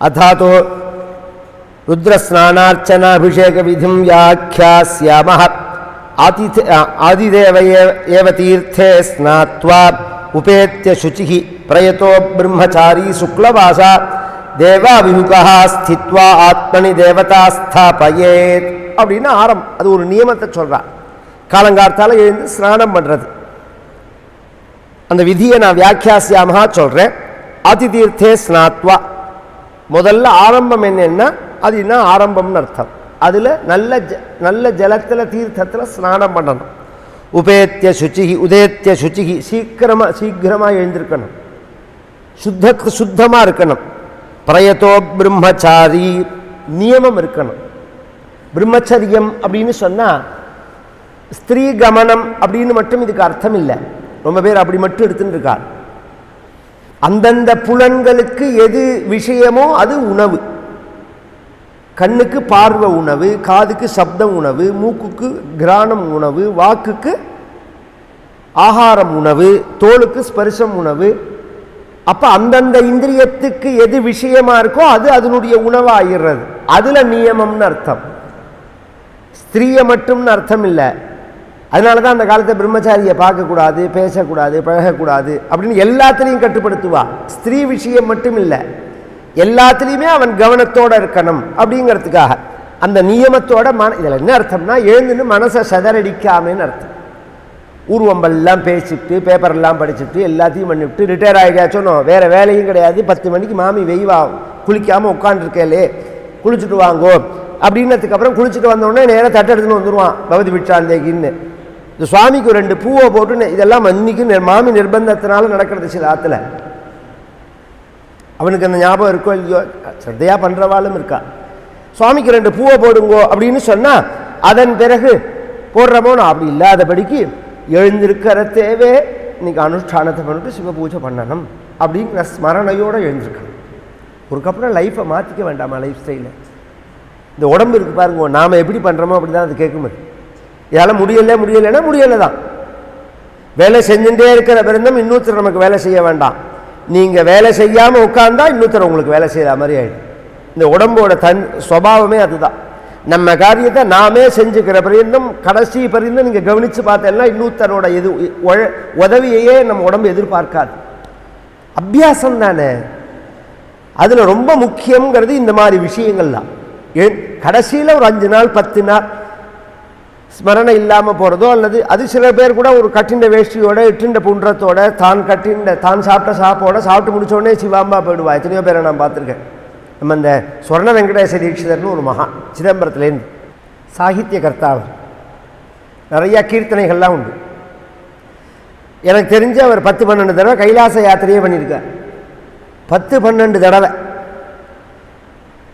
अथातो रुद्रस्नानार्चनाभिषेकविधिं व्याख्यास्यामः आतिथे आदिदेव एव एव तीर्थे स्नात्वा उपेत्य शुचिः प्रयतो ब्रह्मचारी शुक्लवासा தேவாபிமுகா ஸ்தித்வா ஆத்மனி தேவதா ஸ்தாபயேத் அப்படின்னு ஆரம் அது ஒரு நியமத்தை சொல்றா காலங்கார்த்தால எழுந்து ஸ்நானம் பண்றது அந்த விதியை நான் வியாக்கியாசியாமகா சொல்றேன் அதிதீர்த்தே ஸ்நாத்வா முதல்ல ஆரம்பம் என்னென்னா அது என்ன ஆரம்பம்னு அர்த்தம். அதில் நல்ல ஜ நல்ல ஜலத்தில் தீர்த்தத்தில் ஸ்நானம் பண்ணணும். உபேத்திய சுச்சிகி உதேத்திய சுச்சிகி சீக்கிரமாக சீக்கிரமாக எழுந்திருக்கணும். சுத்த சுத்தமாக இருக்கணும். பிரயத்தோ பிரம்மச்சாரி நியமம் இருக்கணும். பிரம்மச்சரியம் அப்படின்னு சொன்னால் ஸ்திரீ கமனம் அப்படின்னு மட்டும் இதுக்கு அர்த்தம் இல்லை. ரொம்ப பேர் அப்படி மட்டும் எடுத்துன்னு இருக்கார் அந்தந்த புலன்களுக்கு எது விஷயமோ அது உணவு. கண்ணுக்கு பார்வை உணவு காதுக்கு சப்தம் உணவு மூக்குக்கு கிராணம் உணவு வாக்குக்கு ஆகாரம் உணவு தோலுக்கு ஸ்பர்சம் உணவு. அப்போ அந்தந்த இந்திரியத்துக்கு எது விஷயமா இருக்கோ அது அதனுடைய உணவாகிடுறது அதில் நியமம்னு அர்த்தம். ஸ்திரீயை மட்டும்னு அர்த்தம் இல்லை. அதனால தான் அந்த காலத்தை பிரம்மச்சாரியை பார்க்கக்கூடாது பேசக்கூடாது பழகக்கூடாது அப்படின்னு எல்லாத்துலேயும் கட்டுப்படுத்துவா. ஸ்திரீ விஷயம் மட்டும் இல்லை எல்லாத்துலேயுமே அவன் கவனத்தோட இருக்கணும் அப்படிங்கிறதுக்காக. அந்த நியமத்தோட மன இதில் என்ன அர்த்தம்னா எழுந்துன்னு மனசை சதறடிக்காமன்னு அர்த்தம். ஊர்வம்பெல்லாம் பேசிட்டு பேப்பர்லாம் படிச்சுட்டு எல்லாத்தையும் பண்ணிவிட்டு ரிட்டையர் ஆகிடாச்சோனோ வேறு வேலையும் கிடையாது. பத்து மணிக்கு மாமி வெய்வா குளிக்காமல் உட்காந்துருக்கேலே குளிச்சுட்டு வாங்கோ. அப்படின்னதுக்கப்புறம் குளிச்சுட்டு வந்தோடனே நேராக தட்டெடுத்துன்னு வந்துடுவான் பகவதி பிட்சாந்தேகின்னு இந்த சுவாமிக்கு ரெண்டு பூவை போட்டு இதெல்லாம் இன்னைக்கு மாமி நிர்பந்தத்தினால நடக்கிறது சில ஆற்றுல அவனுக்கு அந்த ஞாபகம் இருக்கோ இல்லையோ ஸ்ரத்தையாக பண்ணுறவாளும் இருக்கா. சுவாமிக்கு ரெண்டு பூவை போடுங்கோ அப்படின்னு சொன்னால் அதன் பிறகு போடுறமோ நான் அப்படி இல்லாதபடிக்கு எழுந்திருக்கிற தேவே இன்னைக்கு அனுஷ்டானத்தை பண்ணிட்டு சிவ பூஜை பண்ணணும் அப்படிங்கிற ஸ்மரணையோடு எழுந்திருக்கணும். ஒருக்கப்புறம் லைஃப்பை மாற்றிக்க வேண்டாமா லைஃப் ஸ்டைலை இந்த உடம்பு இருக்குது பாருங்க நாம் எப்படி பண்ணுறோமோ அப்படி தான் அது கேட்கும் இதால் முடியல முடியலைன்னா முடியலை தான் வேலை செஞ்சுட்டே இருக்கிற பிறந்தம் இன்னொருத்தர் நமக்கு வேலை செய்ய வேண்டாம். நீங்கள் வேலை செய்யாமல் உட்கார்ந்தா இன்னொருத்தர் உங்களுக்கு வேலை செய்கிற மாதிரி ஆகிடும் இந்த உடம்போட தன் சுவாவமே அதுதான். நம்ம காரியத்தை நாமே செஞ்சுக்கிற பரியந்தம் கடைசி பரியந்தம் நீங்கள் கவனித்து பார்த்தேன்னா இன்னொருத்தரோட எது உதவியையே நம்ம உடம்பு எதிர்பார்க்காது. அபியாசம் தானே. அதில் ரொம்ப முக்கியங்கிறது இந்த மாதிரி விஷயங்கள்லாம் கடைசியில் ஒரு அஞ்சு நாள் பத்து நாள் ஸ்மரணை இல்லாமல் போகிறதோ அல்லது அது சில பேர் கூட ஒரு கட்டின வேஷ்டியோட இட்டுண்ட புன்றத்தோட தான் கட்டின தான் சாப்பிட்ட சாப்போட சாப்பிட்டு முடிச்ச சிவாம்பா போயிடுவா. எத்தனையோ பேரை நான் பார்த்துருக்கேன். நம்ம இந்த சொர்ண வெங்கடேச தீட்சிதர்னு ஒரு மகா சிதம்பரத்துலேருந்து சாகித்ய கர்த்தாவர் நிறையா கீர்த்தனைகள்லாம் உண்டு. எனக்கு தெரிஞ்சு அவர் பத்து பன்னெண்டு தடவை கைலாச யாத்திரையே பண்ணியிருக்கார். பத்து பன்னெண்டு தடவை.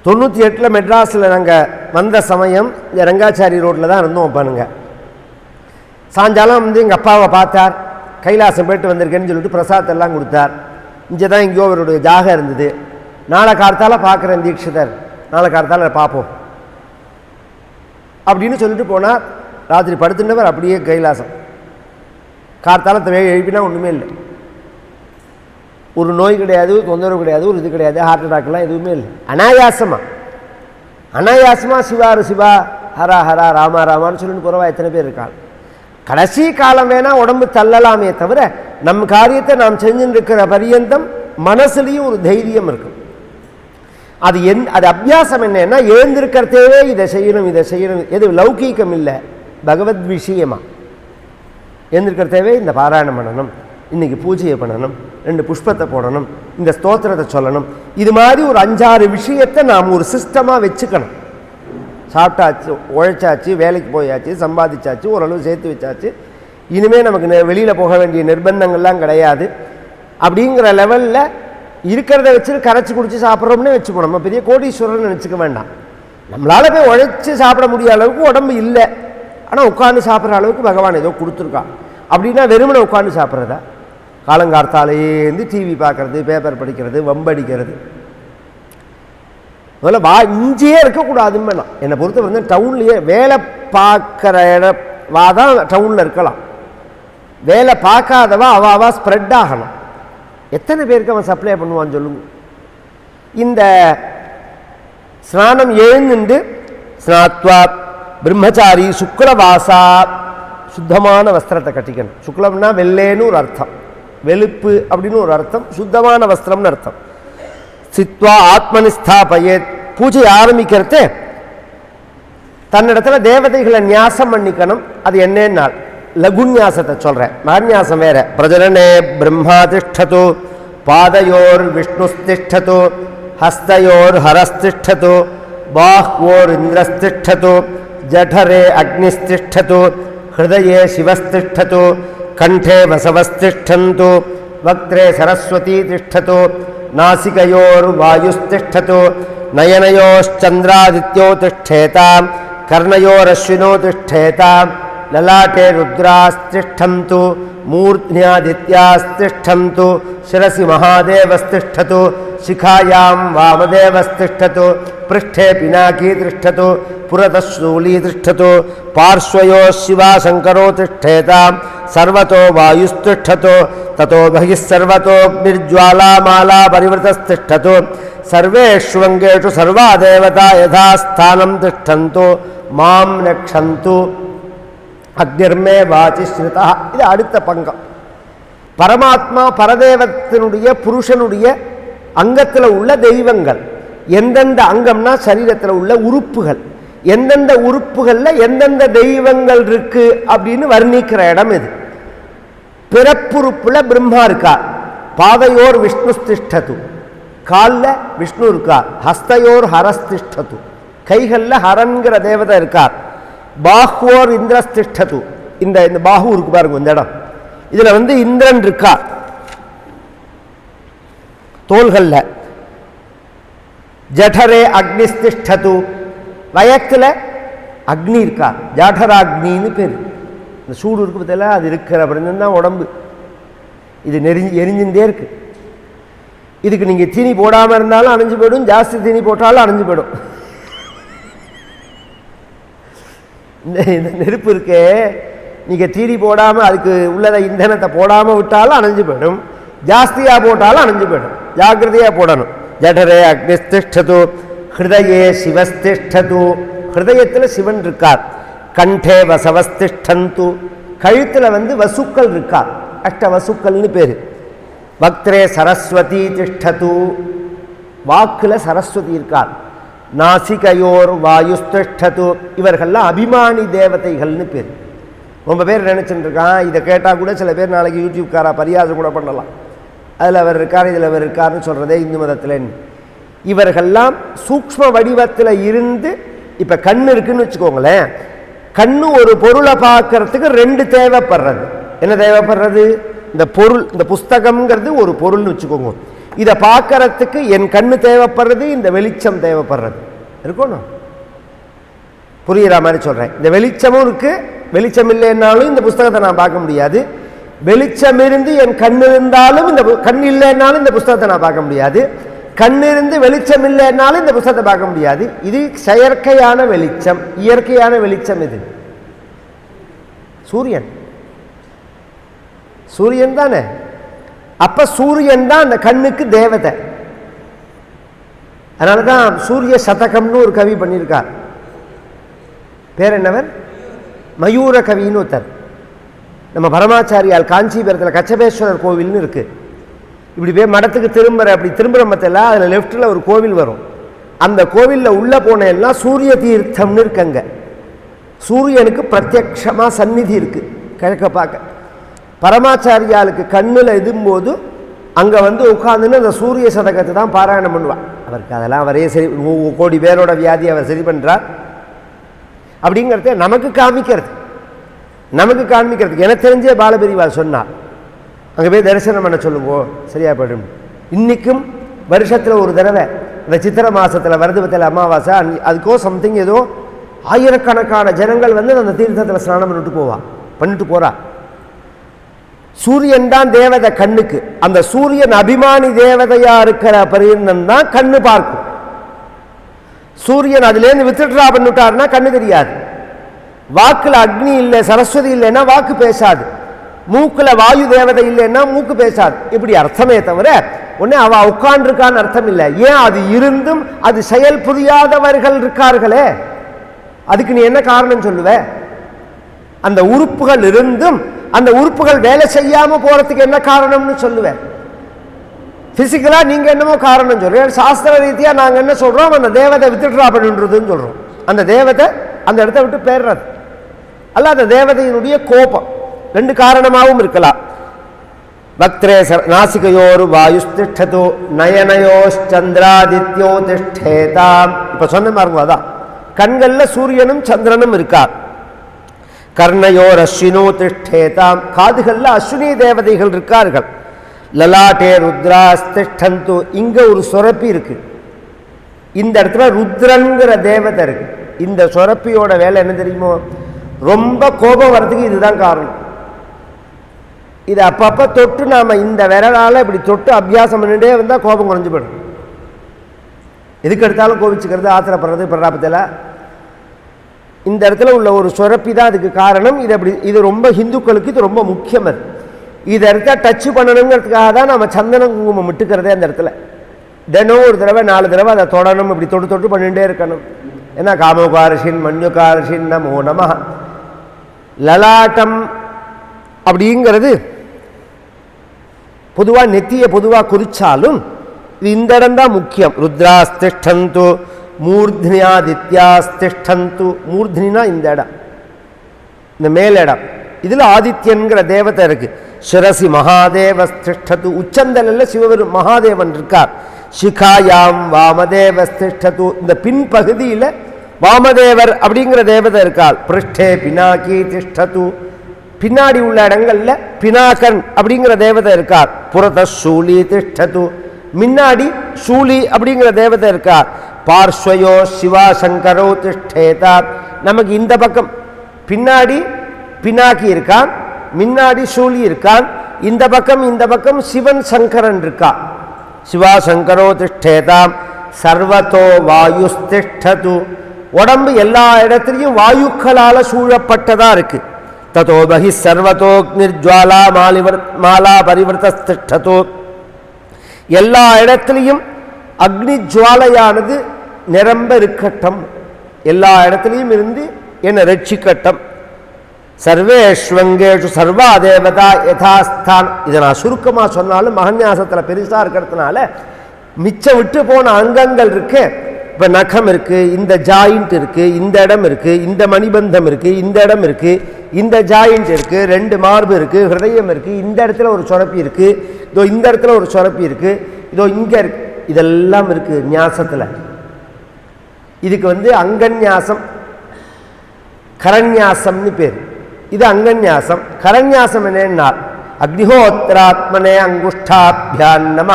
தொண்ணூற்றி எட்டில் மெட்ராஸில் நாங்கள் வந்த சமயம் இந்த ரங்காச்சாரி ரோட்டில் தான் இருந்தோம் பண்ணுங்க சாயங்காலம் வந்து எங்கள் அப்பாவை பார்த்தார். கைலாசம் போயிட்டு வந்திருக்கேன்னு சொல்லிட்டு பிரசாதத்தெல்லாம் கொடுத்தார். இங்கே தான் எங்கேயோ அவருடைய ஜாகம் இருந்தது. நாளை கார்த்தால பார்க்குறேன் தீட்சிதர். நாளை கார்த்தால பார்ப்போம். அப்படின்னு சொல்லிட்டு போனால் ராத்திரி படுத்துட்டவர் அப்படியே கைலாசம். கார்த்தாலத்தை வே எழுப்பினா ஒன்றுமே இல்லை. ஒரு நோய் கிடையாது தொந்தரவு கிடையாது ஒரு இது கிடையாது ஹார்ட் அட்டாக்லாம் எதுவுமே இல்லை. அனாயாசமாக அனாயாசமாக சிவாரு சிவா ஹரா ஹரா ராமா ராமான்னு சொல்லிட்டு குறவா எத்தனை பேர் இருக்காங்க கடைசி காலம் வேணால் உடம்பு தள்ளலாமே தவிர நம் காரியத்தை நாம் செஞ்சுட்டு இருக்கிற பரியந்தம் மனசுலேயும் ஒரு தைரியம் இருக்கும். அது என் அது அபியாசம் என்னன்னா எழுந்திருக்கிறதே இதை செய்யணும் இதை செய்யணும். எது லௌகீகம் இல்லை. பகவத் விஷயமா. எழுந்திருக்கிறதவே இந்த பாராயணம் பண்ணணும். இன்னைக்கு பூஜையை பண்ணணும் ரெண்டு புஷ்பத்தை போடணும் இந்த ஸ்தோத்திரத்தை சொல்லணும். இது மாதிரி ஒரு அஞ்சாறு விஷயத்தை நாம் ஒரு சிஸ்டமாக வச்சுக்கணும். சாப்பிட்டாச்சு உழைச்சாச்சு வேலைக்கு போயாச்சு சம்பாதிச்சாச்சு ஓரளவு சேர்த்து வச்சாச்சு. இனிமேல் நமக்கு வெளியில் போக வேண்டிய நிர்பந்தங்கள்லாம் கிடையாது. அப்படிங்கிற லெவலில் இருக்கிறத வச்சு கரைச்சி குடிச்சு சாப்பிட்றோம்னே வச்சுக்கணும். நம்ம பெரிய கோடீஸ்வரர்னு நினச்சிக்க வேண்டாம். நம்மளால் போய் உழைச்சி சாப்பிட முடிய அளவுக்கு உடம்பு இல்லை. ஆனால் உட்காந்து சாப்பிட்ற அளவுக்கு பகவான் ஏதோ கொடுத்துருக்கான் அப்படின்னா வெறுமனை உட்காந்து சாப்பிட்றதா? காலங்கார்த்தாலேருந்து டிவி பார்க்குறது பேப்பர் படிக்கிறது வம்படிக்கிறது முதல்ல வா இங்கேயே இருக்கக்கூடாதுன்னு நான் என்னை பொறுத்த வந்து டவுன்லேயே வேலை பார்க்குற இட வா தான் டவுனில் இருக்கலாம். வேலை பார்க்காதவா அவ அவா ஸ்ப்ரெட் ஆகணும். எத்தனை பேருக்கு அவன் சப்ளை பண்ணுவான்னு சொல்லுங்க. இந்த ஸ்நானம் எழுந்துண்டு ஸ்நாத்வா பிரம்மச்சாரி சுக்லவாசா சுத்தமான வஸ்திரத்தை கட்டிக்கணும். சுக்லம்னா வெள்ளேன்னு ஒரு அர்த்தம். வெளுப்பு அப்படின்னு ஒரு அர்த்தம் சுத்தமான வஸ்திரம்னு அர்த்தம் சித்வா ஆத்மனிஸ்தாபயே பூஜை ஆரம்பிக்கிறது தன்னிடத்துல தேவதைகளை நியாசம் பண்ணிக்கணும் அது என்னன்னு நாள் லகுநியாசத்தை சொல்றேன் மகன்யாசம் வேற பிரஜனனே பிரம்மா திஷ்டது பாதையோர் விஷ்ணுஸ்திஷ்டது ஹஸ்தயோர் ஹரஸ்திஷ்டது பாஹ்வோர் இந்திரஸ்திஷ்டது ஜఠரே அக்னிஸ்திஷ்டது ஹிருதயே சிவஸ்திஷ்டது కంఠే వసవస్తిష్టంతు వక్త్రే సరస్వతీ తిష్టతు నాసికయోర్వాయుస్తిష్టతు నయనయోశ్చంద్రాదిత్యో తిష్టేత కర్ణయోరశ్వినో తిష్టేత ललाटे रुद्रास्तिष्ठन्तु मूर्ध्न्यादित्यास्तिष्ठन्तु शिरसि महादेवस्तिष्ठतु शिखायां वामदेवस्तिष्ठतु पृष्ठे पिनाकी तिष्ठतु पुरतः शूली तिष्ठतु पार्श्वयोः शिवाशङ्करो तिष्ठेतां सर्वतो वायुस्तिष्ठतु ततो बहिः सर्वतोऽग्निर्ज्वालामाला परिवृतस्तिष्ठतु सर्वेष्वङ्गेषु सर्वा देवता यथा स्थानं तिष्ठन्तु मां रक्षन्तु அக்னிர்மே வாசி ஸ்ருதா. இது அடுத்த பங்கம். பரமாத்மா பரதேவத்தினுடைய புருஷனுடைய அங்கத்தில் உள்ள தெய்வங்கள். எந்தெந்த அங்கம்னா சரீரத்தில் உள்ள உறுப்புகள். எந்தெந்த உறுப்புகளில் எந்தெந்த தெய்வங்கள் இருக்குது அப்படின்னு வர்ணிக்கிற இடம் இது. பிறப்புறுப்பில் பிரம்மா இருக்கார் பாதையோர் விஷ்ணு ஸ்திஷ்டது காலில் விஷ்ணு இருக்கார் ஹஸ்தையோர் ஹரஸ்திஷ்டது. கைகளில் ஹரன்கிற தேவதை இருக்கார். பாஹ்வோர் இந்திரஸ்திஷ்டது இந்த இந்த பாஹு இருக்கு பாருங்க இந்த இடம். இதுல வந்து இந்திரன் இருக்கார் தோள்களில். ஜடரே அக்னிஸ்திஷ்டது வயத்தில் அக்னி இருக்கா? ஜாடராக்னின்னு பேர். இந்த சூடு இருக்கு பார்த்தல அது இருக்கிற அப்படின்னு தான் உடம்பு. இது நெறிஞ்சு எரிஞ்சுட்டே இருக்கு. இதுக்கு நீங்க தீனி போடாம இருந்தாலும் அணைஞ்சு போயிடும். ஜாஸ்தி தீனி போட்டாலும் அணைஞ்சு போயிடும். இந்த இந்த நெருப்பு இருக்கே. நீங்கள் தீடி போடாமல் அதுக்கு உள்ளத இந்தனத்தை போடாமல் விட்டாலும் அணைஞ்சு போயிடும். ஜாஸ்தியாக போட்டாலும் அணைஞ்சு போயிடும். ஜாக்கிரதையாக போடணும். ஜடரே அக்னிஸ்திஷ்டது ஹிருதயே சிவஸ்திஷ்டது. ஹிருதயத்தில் சிவன் இருக்கார். கண்டே வசவஸ்திஷ்டந்து. கழுத்தில் வந்து வசுக்கள் இருக்கார் அஷ்ட வசுக்கள்னு பேர். பக்திரே சரஸ்வதி திஷ்டது. வாக்கில் சரஸ்வதி இருக்கார். நாசிகையோர் வாயுஸ்திஷ்டது இவர்கள்லாம் அபிமானி தேவதைகள்னு பேர். ரொம்ப பேர் நினச்சிட்டு இருக்கான் இதை கேட்டால் கூட சில பேர் நாளைக்கு யூடியூப்காரா பரியாசம் கூட பண்ணலாம். அதில் அவர் இருக்கார் இதில் அவர் இருக்காருன்னு சொல்கிறதே இந்து மதத்தில் இவர்கள்லாம் சூக்ஷ்ம வடிவத்தில் இருந்து இப்போ கண் இருக்குன்னு வச்சுக்கோங்களேன். கண்ணு ஒரு பொருளை பார்க்கறதுக்கு ரெண்டு தேவைப்படுறது. என்ன தேவைப்படுறது? இந்த பொருள் இந்த புஸ்தகம்ங்கிறது ஒரு பொருள்னு வச்சுக்கோங்க. இதை பார்க்கறதுக்கு என் கண்ணு தேவைப்படுறது இந்த வெளிச்சம் தேவைப்படுறது. இருக்கணும் புரிகிற மாதிரி சொல்கிறேன் இந்த வெளிச்சமும் இருக்கு வெளிச்சம் இல்லைன்னாலும் இந்த புஸ்தகத்தை நான் பார்க்க முடியாது. வெளிச்சம் இருந்து என் கண் இருந்தாலும் இந்த கண் இல்லைன்னாலும் இந்த புஸ்தகத்தை நான் பார்க்க முடியாது. கண் இருந்து வெளிச்சம் இல்லைன்னாலும் இந்த புஸ்தகத்தை பார்க்க முடியாது. இது செயற்கையான வெளிச்சம். இயற்கையான வெளிச்சம் இது. சூரியன். சூரியன் தானே? அப்ப சூரியன் தான் அந்த கண்ணுக்கு தேவதை. அதனால தான் சூரிய சதகம்னு ஒரு கவி பண்ணியிருக்கார். பேர் என்னவர்? மயூர கவின்னு ஒருத்தர். நம்ம பரமாச்சாரியால் காஞ்சிபுரத்தில் கச்சபேஸ்வரர் கோவில்னு இருக்கு. இப்படி போய் மடத்துக்கு திரும்புற அப்படி திரும்புற மத்தில அதில் லெஃப்ட்டில் ஒரு கோவில் வரும். அந்த கோவிலில் உள்ள போன எல்லாம் சூரிய தீர்த்தம்னு இருக்குங்க சூரியனுக்கு பிரத்யக்ஷமாக சந்நிதி இருக்கு. கிழக்க பார்க்க. பரமாச்சாரியாளுக்கு கண்ணில் இதும்போது அங்கே வந்து உட்காந்துன்னு அந்த சூரிய சதகத்தை தான் பாராயணம் பண்ணுவாள் அவருக்கு அதெல்லாம் அவரே சரி ஓ- ஓ- கோடி பேரோட வியாதி அவர் சரி பண்ணுறார் அப்படிங்கிறத நமக்கு காமிக்கிறது. நமக்கு காண்பிக்கிறதுக்கு எனக்கு தெரிஞ்சே பாலபிரிவாள் சொன்னார் அங்கே போய் தரிசனம் பண்ண சொல்லுங்கோ சரியா போயிடும். இன்றைக்கும் வருஷத்தில் ஒரு தடவை இந்த சித்திரை மாதத்தில் வருதுபத்தில் அமாவாசை அன்னி- அதுக்கோ சம்திங் ஏதோ ஆயிரக்கணக்கான ஜனங்கள் வந்து அந்த தீர்த்தத்தில் ஸ்நானம் பண்ணிட்டு போவா பண்ணிட்டு போகிறா சூரியன் தான் தேவதை கண்ணுக்கு. அந்த சூரியன் அபிமானி தேவதையா இருக்கிற பரியந்தம் தான் கண்ணு பார்க்கும். சூரியன் அதுலேருந்து வித்ட்ரா பண்ணிட்டாருன்னா கண்ணு தெரியாது. வாக்குல அக்னி இல்லை சரஸ்வதி இல்லைன்னா வாக்கு பேசாது. மூக்குல வாயு தேவதை இல்லைன்னா மூக்கு பேசாது. இப்படி அர்த்தமே தவிர உடனே அவ உட்கார்ந்துருக்கான்னு அர்த்தம் இல்லை. ஏன் அது இருந்தும் அது செயல் புரியாதவர்கள் இருக்கார்களே? அதுக்கு நீ என்ன காரணம் சொல்லுவ? அந்த உறுப்புகள் இருந்தும் அந்த உறுப்புகள் வேலை செய்யாமல் போகிறதுக்கு என்ன காரணம்னு சொல்லுவேன். ஃபிசிக்கலாக நீங்கள் என்னமோ காரணம் சொல்லுவேன் சாஸ்திர ரீதியாக நாங்கள் என்ன சொல்கிறோம் அந்த தேவதை வித்துட்ரா பண்ணுன்றதுன்னு சொல்கிறோம் அந்த தேவதை அந்த இடத்த விட்டு பேர்றது அல்ல அந்த தேவதையினுடைய கோபம். ரெண்டு காரணமாகவும் இருக்கலாம். வக்திரே சர நாசிகையோர் வாயுஸ்திஷ்டதோ நயனயோச்சந்திராதித்யோ திஷ்டேதாம் இப்போ சொன்ன மாதிரி அதான். கண்களில் சூரியனும் சந்திரனும் இருக்கார். கர்ணயோர் அஸ்வினோ திஷ்டேதாம் காதுகளில் அஸ்வினி தேவதைகள் இருக்கார்கள். லலாட்டே ருத்ராஸ்திஷ்டந்து இங்கே ஒரு சுரப்பி இருக்கு. இந்த இடத்துல ருத்ரங்கிற தேவதை இருக்கு. இந்த சுரப்பியோட வேலை என்ன தெரியுமோ? ரொம்ப கோபம் வர்றதுக்கு இதுதான் காரணம். இது அப்பப்போ தொட்டு நாம இந்த விரலால் இப்படி தொட்டு அபியாசம் பண்ணிட்டே வந்தால் கோபம் குறைஞ்சு போயிடும் எதுக்கு எடுத்தாலும் கோபிச்சுக்கிறது ஆத்திரப்படுறது பிரதாபத்தில் இந்த இடத்துல உள்ள ஒரு சுரப்பி தான் அதுக்கு காரணம். இது அப்படி இது ரொம்ப ஹிந்துக்களுக்கு இது ரொம்ப முக்கியம் அது. இதை எடுத்தா டச் பண்ணணுங்கிறதுக்காக தான் நம்ம சந்தனம் குங்குமம் விட்டுக்கிறதே அந்த இடத்துல. தினம் ஒரு தடவை நாலு தடவை அதை தொடணும் இப்படி தொட்டு தொட்டு பண்ணிகிட்டே இருக்கணும். ஏன்னா காமோகாரஷின் மன்யுகாரஷின் நமோ நம லலாட்டம் அப்படிங்கிறது பொதுவாக நெத்தியை பொதுவாக குறித்தாலும் இது இந்த இடம் தான் முக்கியம். ருத்ராஸ்திஷ்டந்து மூர்த்னியாதித்யாஸ்திஷ்டந்து. மூர்த்னினா இந்த இடம். இந்த மேல் இடம். இதில் ஆதித்யன்கிற தேவதை இருக்கு. சிரசி மகாதேவஸ்திஷ்டது. உச்சந்தலில் சிவபெரு மகாதேவன் இருக்கார். சிகாயாம் வாமதேவஸ்திஷ்டது. இந்த பின்பகுதியில் வாமதேவர் அப்படிங்கிற தேவதை இருக்கார் பிருஷ்டே பினாக்கி திஷ்டது. பின்னாடி உள்ள இடங்கள்ல பினாகன் அப்படிங்கிற தேவதை இருக்கார். புறத சூலி திஷ்டது. முன்னாடி சூலி அப்படிங்கிற தேவதை இருக்கார். பார்ஸ்வயோ சிவா சங்கரோ திஷ்டேதா. நமக்கு இந்த பக்கம் பின்னாடி பினாக்கி இருக்கான் முன்னாடி சூழி இருக்கான் இந்த பக்கம் இந்த பக்கம் சிவன் சங்கரன் இருக்கான். சிவா சங்கரோ திஷ்டேதாம் சர்வத்தோ வாயுஸ்திஷ்டது. உடம்பு எல்லா இடத்துலையும் வாயுக்களால் சூழப்பட்டதாக இருக்கு. ததோ பகி சர்வத்தோக்னிர்ஜுவாலா மாலிவர் மாலா பரிவர்த்தஸ்திஷ்டதோ. எல்லா இடத்துலையும் அக்னி ஜுவாலையானது நிரம்ப இருக்கட்டும். எல்லா இடத்துலையும் இருந்து என்னை ரட்சிக்கட்டும். சர்வேஷ்வங்கேஷு சர்வா தேவதா யதாஸ்தான். இதை நான் சுருக்கமாக சொன்னாலும் மகன்யாசத்தில் பெருசாக இருக்கிறதுனால மிச்சம் விட்டு போன அங்கங்கள் இருக்கு. இப்போ நகம் இருக்குது இந்த ஜாயிண்ட் இருக்குது இந்த இடம் இருக்குது இந்த மணிபந்தம் இருக்குது இந்த இடம் இருக்குது இந்த ஜாயிண்ட் இருக்குது ரெண்டு மார்பு இருக்குது ஹிருதயம் இருக்குது இந்த இடத்துல ஒரு சுரப்பி இருக்குது இதோ இந்த இடத்துல ஒரு சுரப்பி இருக்கு. இதோ இங்கே இருக்கு. இதெல்லாம் இருக்கு நியாசத்தில். இதுக்கு வந்து அங்கன்யாசம் கரண்யாசம்னு பேர். இது அங்கன்யாசம். கரண்யாசம் என்னன்னா அக்னிஹோத்திராத்மனே அங்குஷ்டாபியான் நம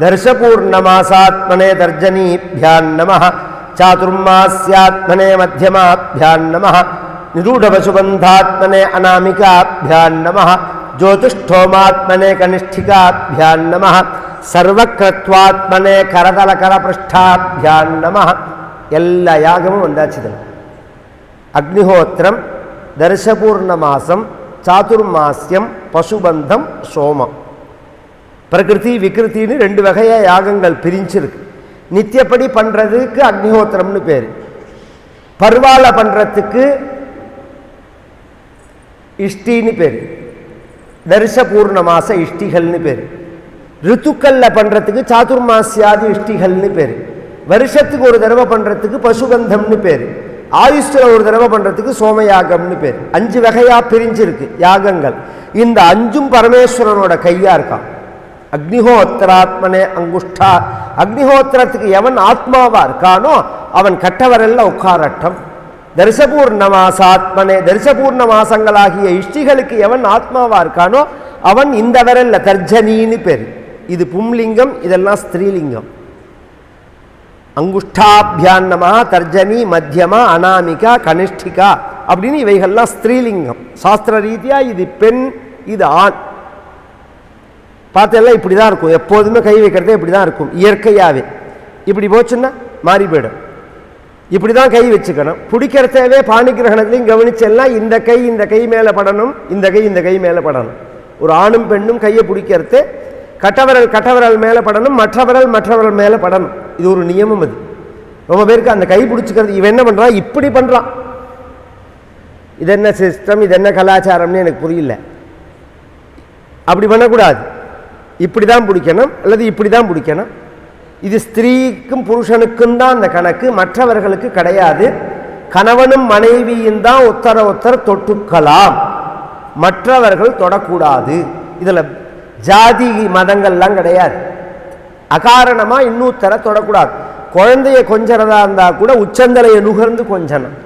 தர்ஷபூர்ணமாசாத்மனே தர்ஜனீபியான் நம சாதுர்மாஸ்யாத்மனே மத்தியமாபியான் நம நிரூடபசுபந்தாத்மனே அநாமிகாபியான் நம ஜோதிஷ்டோமாத்மனே கனிஷ்டிகாபியான் நம சர்வக்ரத்வாத்மனே கரதலகரபிருஷ்டாபியான் நம எல்லா யாகமும் வந்தாச்சு இதில் அக்னிஹோத்திரம் தரிசபூர்ண மாசம் சாதுர்மாசியம் பசுபந்தம் சோமம் பிரகிருதி விகிருத்தின்னு ரெண்டு வகையாக யாகங்கள் பிரிஞ்சிருக்கு நித்தியப்படி பண்ணுறதுக்கு அக்னிஹோத்திரம்னு பேர் பர்வால பண்றதுக்கு இஷ்டின்னு பேர் தரிச பூர்ணமாச இஷ்டிகள்னு பேர். ரித்துக்கல்ல பண்ணுறதுக்கு சாதுர்மாசியாதி இஷ்டிகள்னு பேர். வருஷத்துக்கு ஒரு தடவை பண்ணுறதுக்கு பசுகந்தம்னு பேர். ஆயுஷ்ல ஒரு தடவை பண்ணுறதுக்கு சோமயாகம்னு பேர். அஞ்சு வகையாக பிரிஞ்சிருக்கு யாகங்கள். இந்த அஞ்சும் பரமேஸ்வரனோட கையாக இருக்கான் அக்னிஹோத்திராத்மனே அங்குஷ்டா. அக்னிஹோத்திரத்துக்கு எவன் ஆத்மாவாக இருக்கானோ அவன் கட்டவரெல்லாம் உட்காரட்டம். தரிசபூர்ண மாசாத்மனே தரிசபூர்ண மாசங்களாகிய இஷ்டிகளுக்கு எவன் ஆத்மாவா இருக்கானோ அவன் இந்த விரல்ல தர்ஜனின்னு பேர். இது பும்லிங்கம் இதெல்லாம் ஸ்திரீலிங்கம். அங்குஷ்டாபியான் நம தர்ஜனி மத்தியமா அனாமிகா கனிஷ்டிகா அப்படின்னு இவைகள்லாம் ஸ்திரீலிங்கம். சாஸ்திர ரீதியா இது பெண் இது ஆண். பார்த்தெல்லாம் இப்படி தான் இருக்கும். எப்போதுமே கை வைக்கிறதே இப்படி தான் இருக்கும். இயற்கையாகவே இப்படி போச்சுன்னா மாறி போயிடும். இப்படி தான் கை வச்சுக்கணும். பிடிக்கிறதவே பாணி கிரகணத்திலையும் கவனிச்செல்லாம் இந்த கை இந்த கை மேலே படணும் இந்த கை இந்த கை மேலே படணும். ஒரு ஆணும் பெண்ணும் கையை பிடிக்கிறது கட்டவரல் கட்டவரல் மேலே படணும் மற்றவரல் மற்றவரல் மேலே படணும். இது ஒரு நியமம் அது. ரொம்ப பேருக்கு அந்த கை பிடிச்சிக்கிறது இவன் என்ன பண்ணுறான் இப்படி பண்ணுறான் இது என்ன சிஸ்டம் இது என்ன கலாச்சாரம்னு எனக்கு புரியல. அப்படி பண்ணக்கூடாது. இப்படி தான் பிடிக்கணும் அல்லது இப்படி தான் பிடிக்கணும். இது ஸ்திரீக்கும் புருஷனுக்கும் தான் அந்த கணக்கு மற்றவர்களுக்கு கிடையாது. கணவனும் மனைவியும் தான் ஒத்தர ஒத்தர தொட்டுக்கலாம். மற்றவர்கள் தொடக்கூடாது. இதில் ஜாதி மதங்கள்லாம் கிடையாது. அகாரணமாக இன்னொருத்தர தொடக்கூடாது. குழந்தைய கொஞ்சறதா இருந்தால் கூட உச்சந்தலையை நுகர்ந்து கொஞ்சணும்.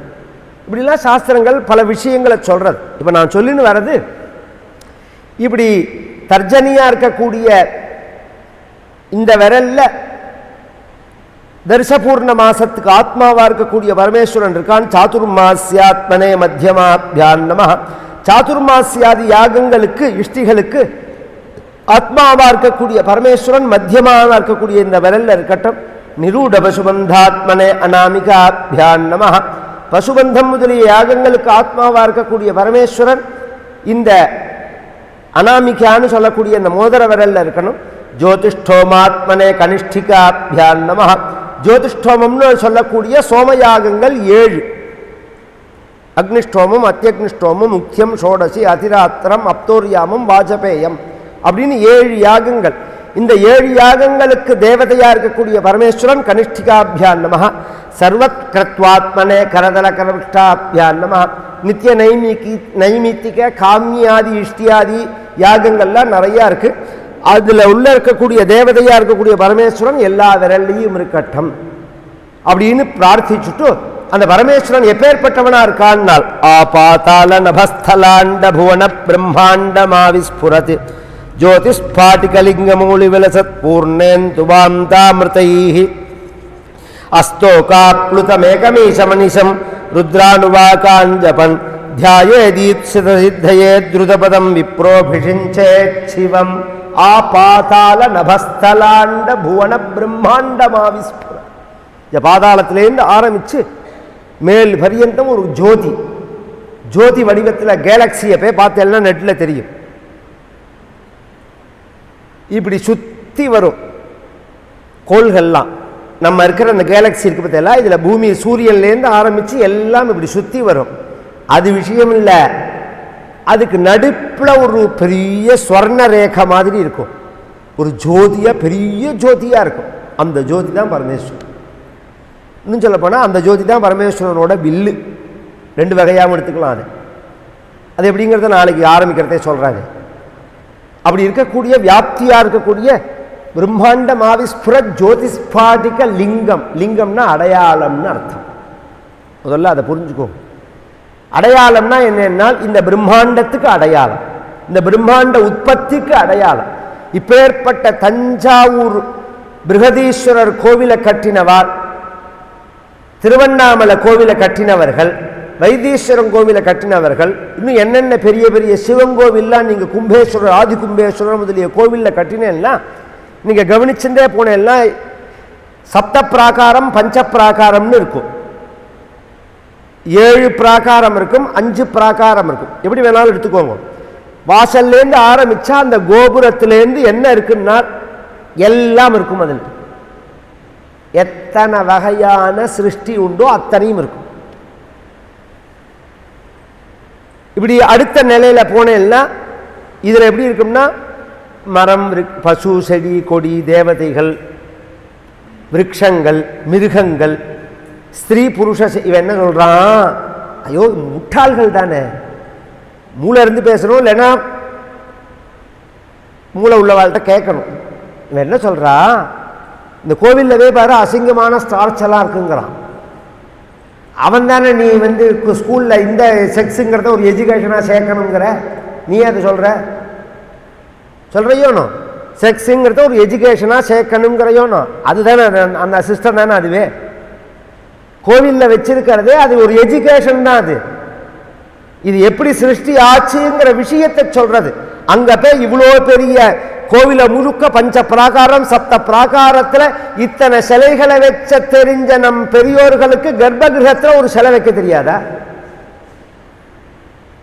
இப்படிலாம் சாஸ்திரங்கள் பல விஷயங்களை சொல்கிறது இப்போ நான் சொல்லின்னு வர்றது இப்படி தர்ஜனியாக இருக்கக்கூடிய இந்த விரல்ல தரிசபூர்ண மாசத்துக்கு ஆத்மாவாக இருக்கக்கூடிய பரமேஸ்வரன் இருக்கான். சாதுர்மாசியாத்மனே மத்தியமாபியான் நம. சாதுர்மாசியாதி யாகங்களுக்கு இஷ்டிகளுக்கு ஆத்மாவாக இருக்கக்கூடிய பரமேஸ்வரன் மத்தியமாக இருக்கக்கூடிய இந்த விரல்ல இருக்கட்டும். நிரூட பசுபந்தாத்மனே அநாமிகாபியான் நம. பசுபந்தம் முதலிய யாகங்களுக்கு ஆத்மாவாக இருக்கக்கூடிய பரமேஸ்வரன் இந்த அனாமிகான்னு சொல்லக்கூடிய இந்த மோதிர விரல்ல இருக்கணும். ஜோதிஷ்டோமாத்மனே கனிஷ்டிகாபியான் நம. ஜோதிஷ்டோமம்னு சொல்லக்கூடிய சோமயாகங்கள் ஏழு. அக்னிஷ்டோமம் அத்தியக்னிஷ்டோமம் முக்கியம் ஷோடசி அதிராத்திரம் அப்தோரியாமம் வாஜபேயம் அப்படின்னு ஏழு யாகங்கள். இந்த ஏழு யாகங்களுக்கு தேவதையாக இருக்கக்கூடிய பரமேஸ்வரன் கனிஷ்டிகாபியான் நம சர்வத் கிருத்வாத்மனே கரதல கரவிஷ்டாபியான் நம நித்திய நைமிக்கி நைமித்திக காமியாதி இஷ்டியாதி யாகங்கள்லாம் நிறையா இருக்குது அதில் உள்ள இருக்கக்கூடிய தேவதையா இருக்கக்கூடிய பரமேஸ்வரன் எல்லா விரல்லையும் இருக்கட்டும் அப்படின்னு பிரார்த்திச்சுட்டு அந்த பரமேஸ்வரன் எப்பேற்பட்டவனா இருக்கான்னால் ஆபாத்தால நபஸ்தலாண்ட புவன பிரம்மாண்டமாவிஸ்புரத் ஜோதிஸ்பாட்டிகலிங்கமூலி விலசத் பூர்ணேந்துவாந்தாமிருதைः அஸ்தோகாப்ளுதமேகமீசமனிஷம் ருத்ரானுவாகாஞ்சபன் ध्यायेदीप्सितसिद्धये द्रुतपदं विप्रोभिषिञ्चेत् ஆ பாதாள நபஸ்தலாண்ட புவன பிரம்மாண்டமாவிஸ்புர இந்த பாதாளத்திலேருந்து ஆரம்பித்து மேல் பரியந்தம் ஒரு ஜோதி ஜோதி வடிவத்தில் கேலக்ஸியை போய் பார்த்தேன்னா நெட்டில் தெரியும் இப்படி சுற்றி வரும் கோள்கள்லாம் நம்ம இருக்கிற அந்த கேலக்ஸி இருக்கு பார்த்தீங்களா இதில் பூமி சூரியன்லேருந்து ஆரம்பித்து எல்லாம் இப்படி சுற்றி வரும் அது விஷயம் இல்லை அதுக்கு நடுப்பில் ஒரு பெரிய ஸ்வர்ண ரேகை மாதிரி இருக்கும். ஒரு ஜோதியாக பெரிய ஜோதியாக இருக்கும். அந்த ஜோதி தான் பரமேஸ்வரன். இன்னும் சொல்ல போனால் அந்த ஜோதி தான் பரமேஸ்வரனோட வில்லு. ரெண்டு வகையாகவும் எடுத்துக்கலாம் அது. அது எப்படிங்கிறத நாளைக்கு ஆரம்பிக்கிறதே சொல்கிறாங்க அப்படி இருக்கக்கூடிய வியாப்தியாக இருக்கக்கூடிய பிரம்மாண்ட மாவிஸ்புர ஜோதிஸ்பாடிக லிங்கம். லிங்கம்னா அடையாளம்னு அர்த்தம். முதல்ல அதை புரிஞ்சுக்கோங்க அடையாளம்னா என்னென்னா இந்த பிரம்மாண்டத்துக்கு அடையாளம். இந்த பிரம்மாண்ட உற்பத்திக்கு அடையாளம். இப்பேற்பட்ட தஞ்சாவூர் பிருகதீஸ்வரர் கோவிலை கட்டினவார் திருவண்ணாமலை கோவிலை கட்டினவர்கள் வைத்தீஸ்வரன் கோவிலை கட்டினவர்கள் இன்னும் என்னென்ன பெரிய பெரிய சிவன் கோவில்லாம் நீங்கள் கும்பேஸ்வரர் ஆதி கும்பேஸ்வரர் முதலிய கோவிலில் கட்டினேன்னா நீங்கள் கவனிச்சுட்டே போனேன்னா சப்த பிராகாரம் பஞ்ச பிராகாரம்னு இருக்கும். ஏழு பிராகாரம் இருக்கும் அஞ்சு பிராகாரம் இருக்கும். எப்படி வேணாலும் எடுத்துக்கோங்க. வாசல்லேருந்து ஆரம்பிச்சா அந்த கோபுரத்திலேருந்து என்ன இருக்குன்னா எல்லாம் இருக்கும் அதில். எத்தனை வகையான சிருஷ்டி உண்டோ அத்தனையும் இருக்கும். இப்படி அடுத்த நிலையில போனேன்னா இதில் எப்படி இருக்கும்னா மரம் பசு செடி கொடி தேவதைகள் விரக்ஷங்கள் மிருகங்கள் ஸ்திரீ புருஷ இவன் என்ன சொல்கிறான் ஐயோ முட்டாள்கள் தானே. மூளை இருந்து பேசணும் இல்லைன்னா மூளை உள்ளவாள்கிட்ட கேட்கணும். இவன் என்ன சொல்கிறா இந்த கோவில்லவே பாரு அசிங்கமான ஸ்டார்ச்செல்லாம் இருக்குங்கிறான். அவன் தானே நீ வந்து ஸ்கூலில் இந்த செக்ஸுங்கிறத ஒரு எஜுகேஷனாக சேர்க்கணுங்கிற. நீ அதை சொல்கிற சொல்கிறையோனோ செக்ஸுங்கிறத ஒரு எஜுகேஷனாக சேர்க்கணுங்கிறையோனோ? அதுதானே அந்த- அந்த சிஸ்டம் தானே அதுவே? கோவிலில் வச்சிருக்கிறதே அது ஒரு எஜுகேஷன் தான் அது. இது எப்படி சிருஷ்டி ஆச்சுங்கிற விஷயத்தை சொல்றது. அங்க போய் இவ்வளோ பெரிய கோவில முழுக்க பஞ்ச பிராகாரம் சப்த பிராகாரத்தில் இத்தனை சிலைகளை வச்ச தெரிஞ்ச நம் பெரியோர்களுக்கு கர்ப்பகிரகத்துல ஒரு சிலை வைக்க தெரியாதா?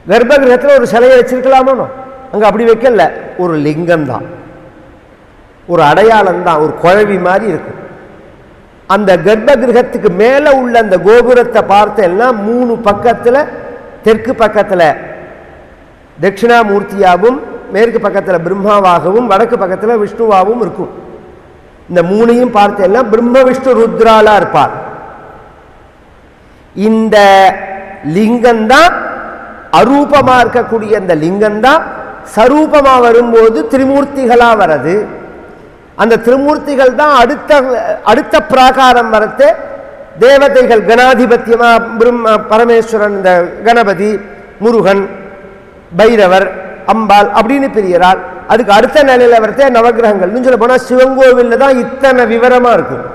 கர்ப்பகிரகத்துல ஒரு சிலையை வச்சிருக்கலாமோ அங்கே அப்படி வைக்கல. ஒரு லிங்கம் தான் ஒரு அடையாளம் தான் ஒரு குழவி மாதிரி இருக்கும். அந்த கர்ப்ப கிரகத்துக்கு மேலே உள்ள அந்த கோபுரத்தை பார்த்தேன்னா மூணு பக்கத்தில் தெற்கு பக்கத்தில் தட்சிணாமூர்த்தியாகவும் மேற்கு பக்கத்தில் பிரம்மாவாகவும் வடக்கு பக்கத்தில் விஷ்ணுவாகவும் இருக்கும். இந்த மூணையும் பார்த்தேன்னா பிரம்ம விஷ்ணு ருத்ராலாக இருப்பார். இந்த லிங்கம்தான் அரூபமாக இருக்கக்கூடிய அந்த லிங்கம்தான் சரூபமாக வரும்போது திரிமூர்த்திகளாக வர்றது. அந்த திருமூர்த்திகள் தான் அடுத்த அடுத்த பிராகாரம் வரத்து தேவதைகள் கணாதிபத்தியமா பிரம்ம பரமேஸ்வரன் இந்த கணபதி முருகன் பைரவர் அம்பாள் அப்படின்னு பிரியறாள் அதுக்கு அடுத்த நிலையில் வரத்தே நவகிரகங்கள்னு சொல்ல போனால் சிவங்கோவிலில் தான் இத்தனை விவரமாக இருக்கும்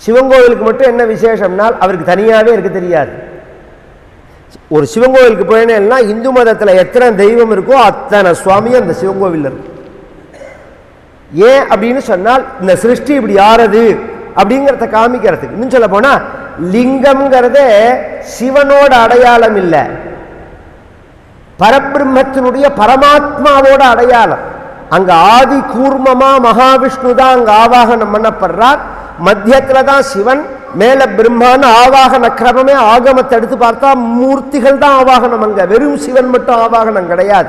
சிவங்கோவிலுக்கு மட்டும் என்ன விசேஷம்னால் அவருக்கு தனியாகவே இருக்க தெரியாது. ஒரு சிவங்கோவிலுக்கு போயினேன்னா இந்து மதத்தில் எத்தனை தெய்வம் இருக்கோ அத்தனை சுவாமியும் அந்த சிவங்கோவிலில் இருக்கும் ஏன் அப்படின்னு சொன்னால் இந்த சிருஷ்டி இப்படி யாரது அப்படிங்கிறத காமிக்கிறதுக்கு. இன்னும் சொல்ல போனா லிங்கம்ங்கிறதே சிவனோட அடையாளம் இல்லை. பரபிரம்மத்தினுடைய பரமாத்மாவோட அடையாளம். அங்க ஆதி கூர்மமா மகாவிஷ்ணு தான் அங்க ஆவாகனம் பண்ணப்படுறார். மத்தியத்துல தான் சிவன் மேல பிரம்மான்னு ஆவாகன கிரமமே ஆகமத்தை எடுத்து பார்த்தா மூர்த்திகள் தான் ஆவாகனம் அங்க. வெறும் சிவன் மட்டும் ஆவாகனம் கிடையாது.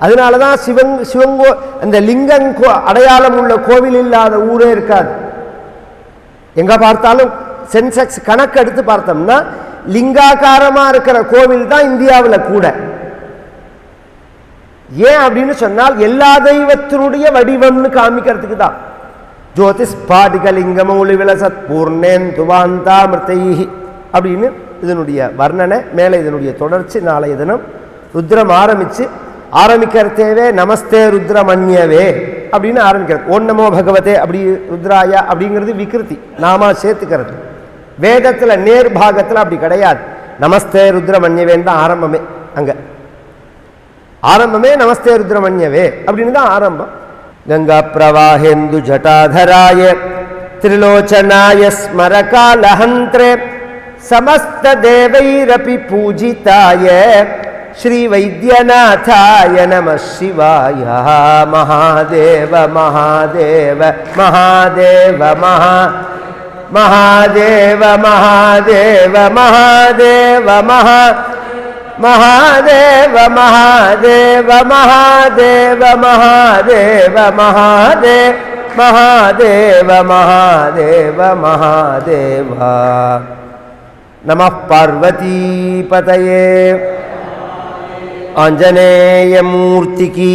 அதனால தான் சிவன் சிவங்கோ அந்த லிங்கம் கோ- அடையாளம் உள்ள கோவில் இல்லாத ஊரே இருக்காது. எங்க பார்த்தாலும் சென்செக்ஸ் கணக்கு எடுத்து பார்த்தோம்னா லிங்காகாரமா இருக்கிற கோவில் தான் இந்தியாவில் கூட. ஏன் அப்படின்னு சொன்னால் எல்லா தெய்வத்தினுடைய வடிவம்னு காமிக்கிறதுக்கு தான். ஜோதிஸ்பாடிகலிங்கம் ஒளி விலசத் பூர்ணேன் துவாந்தா மிருத்தைஹி அப்படின்னு இதனுடைய வர்ணனை மேலே இதனுடைய தொடர்ச்சி நாளைய தினம் ருத்ரம் ஆரம்பிச்சு ஆரம்பிக்கிறதேவே நமஸ்தே ருத்ரமன்யவே அப்படின்னு ஆரம்பிக்கிறது. ஓன் நமோ பகவதே அப்படி ருத்ராயா அப்படிங்கிறது விகிருதி நாம சேர்த்துக்கிறது. வேதத்தில் நேர் பாகத்தில் அப்படி கிடையாது. நமஸ்தே ருத்ரமன்யவேன்னு தான் ஆரம்பமே அங்கே. ஆரம்பமே நமஸ்தே ருத்ரமன்யவே அப்படின்னு தான் ஆரம்பம். கங்கா பிரவாஹேந்து ஜட்டாதராய திரிலோச்சனாய ஸ்மரகாலஹந்திரே சமஸ்தேவைரபி பூஜிதாய श्री श्रीवैद्यनाथाय नमः शिवाय। महादेव महादेव महादेव, महा, महादेव महादेव महादेव, महा, महादेव महादेव महादेव महादेव महादेव महादेव महादेव महादेव। नमः पार्वतीपतये। ఆంజనేయమూర్తికి